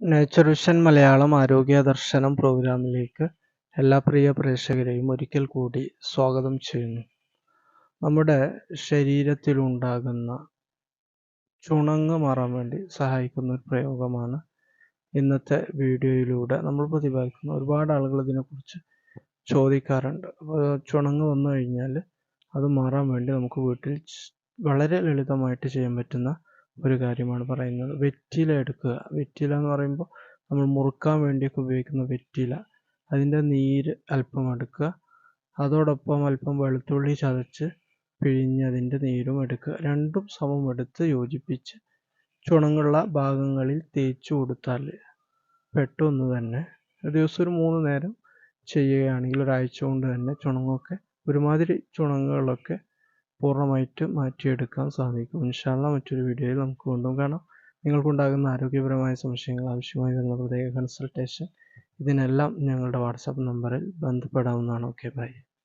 Nature vision Malayalam ആരോഗ്യ ദർശനം പ്രോഗ്രാമിലേക്ക് എല്ലാ പ്രിയ പ്രേക്ഷകരെയും ഒരിക്കൽ കൂടി സ്വാഗതം ചെയ്യുന്നു. നമ്മുടെ ശരീരത്തിലുണ്ടാകുന്ന ചുണങ്ങ് മാറാൻ വേണ്ടി സഹായിക്കുന്ന ഒരു പ്രയോഗമാണ് ഇന്നത്തെ വീഡിയോയിലൂടെ നമ്മൾ പ്രതിപാദിക്കുന്നത് ഒരുപാട് ആളുകൾ ഇതിനെക്കുറിച്ച് ചോദിക്കാറുണ്ട്. ചുണങ്ങ് വന്നു കഴിഞ്ഞാൽ അത് മാറാൻ വേണ്ടി നമുക്ക് വീട്ടിൽ വളരെ ലളിതമായിട്ട് ചെയ്യാൻ പറ്റുന്ന ഒരു കാര്യമാണ് പറയുന്നത്. വെറ്റില എടുക്കുക. വെറ്റില എന്ന് പറയുമ്പോൾ നമ്മൾ മുറുക്കാൻ വേണ്ടിയൊക്കെ ഉപയോഗിക്കുന്ന വെറ്റില. അതിന്റെ നീര് അല്പം എടുക്കുക. അതോടൊപ്പം അല്പം വെളുത്തുള്ളി ചതച്ച് പിഴിഞ്ഞതിന്റെ നീരും എടുക്കുക. രണ്ടും സമം എടുത്ത് യോജിപ്പിച്ച് ചുണങ്ങുള്ള ഭാഗങ്ങളിൽ തേച്ചു കൊടുത്താൽ പെട്ടെന്ന് തന്നെ ദിവസം ഒരു മൂന്ന് നേരം ചെയ്യുകയാണെങ്കിൽ ഒരാഴ്ച കൊണ്ട് തന്നെ ചുണങ്ങൊക്കെ ഒരുമാതിരി ചുണങ്ങുകളൊക്കെ പൂർണമായിട്ട് മാറ്റിയെടുക്കാൻ സാധിക്കും. ഇൻഷാല്ല മറ്റൊരു വീഡിയോയിൽ നമുക്ക് വീണ്ടും കാണാം. നിങ്ങൾക്കുണ്ടാകുന്ന ആരോഗ്യപരമായ സംശയങ്ങൾ ആവശ്യമായി വരുന്ന പ്രത്യേക കൺസൾട്ടേഷൻ ഇതിനെല്ലാം ഞങ്ങളുടെ വാട്സാപ്പ് നമ്പറിൽ ബന്ധപ്പെടാവുന്നതാണ്. Okay bye